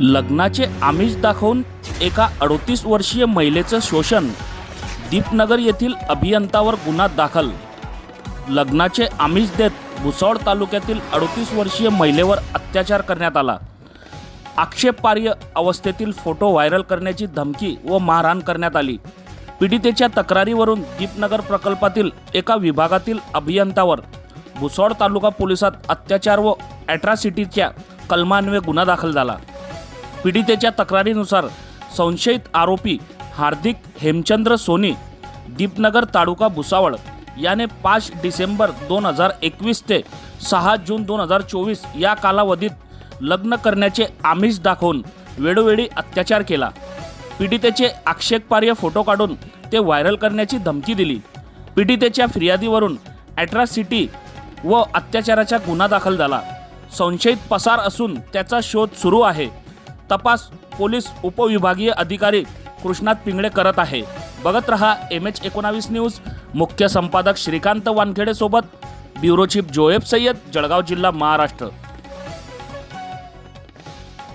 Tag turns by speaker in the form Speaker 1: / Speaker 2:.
Speaker 1: लग्नाचे आमिष दाखवून एका अडोतीस वर्षीय महिलेचं शोषण दीपनगर येथील अभियंतावर गुन्हा दाखल. लग्नाचे आमिष देत भुसावळ तालुक्यातील अडोतीस वर्षीय महिलेवर अत्याचार करण्यात आला. आक्षेपार्ह अवस्थेतील फोटो व्हायरल करण्याची धमकी व मारहाण करण्यात आली. पीडितेच्या तक्रारीवरून दीपनगर प्रकल्पातील एका विभागातील अभियंतावर भुसावळ तालुका पोलिसात अत्याचार व ॲट्रॉसिटीच्या कलमान्वये गुन्हा दाखल झाला. पीडितेच्या तक्रारीनुसार संशयित आरोपी हार्दिक हेमचंद्र सोनी दीपनगर तालुका भुसावळ याने पाच डिसेंबर दोन हजार एकवीस ते सहा जून दोन हजार चोवीस या कालावधीत लग्न करण्याचे आमिष दाखवून वेळोवेळी अत्याचार केला. पीडितेचे आक्षेपार्ह फोटो काढून ते व्हायरल करण्याची धमकी दिली. पीडितेच्या फिर्यादीवरून ॲट्रॉसिटी व अत्याचाराचा गुन्हा दाखल झाला. संशयित पसार असून त्याचा शोध सुरू आहे. तपास पोलीस उपविभागीय अधिकारी कृष्णात पिंगळे करत आहे. बघत रहा एम एच एकोणावीस न्यूज. मुख्य संपादक श्रीकांत वानखेडे सोबत ब्युरो चीफ जोएब सय्यद जळगाव जिल्हा महाराष्ट्र.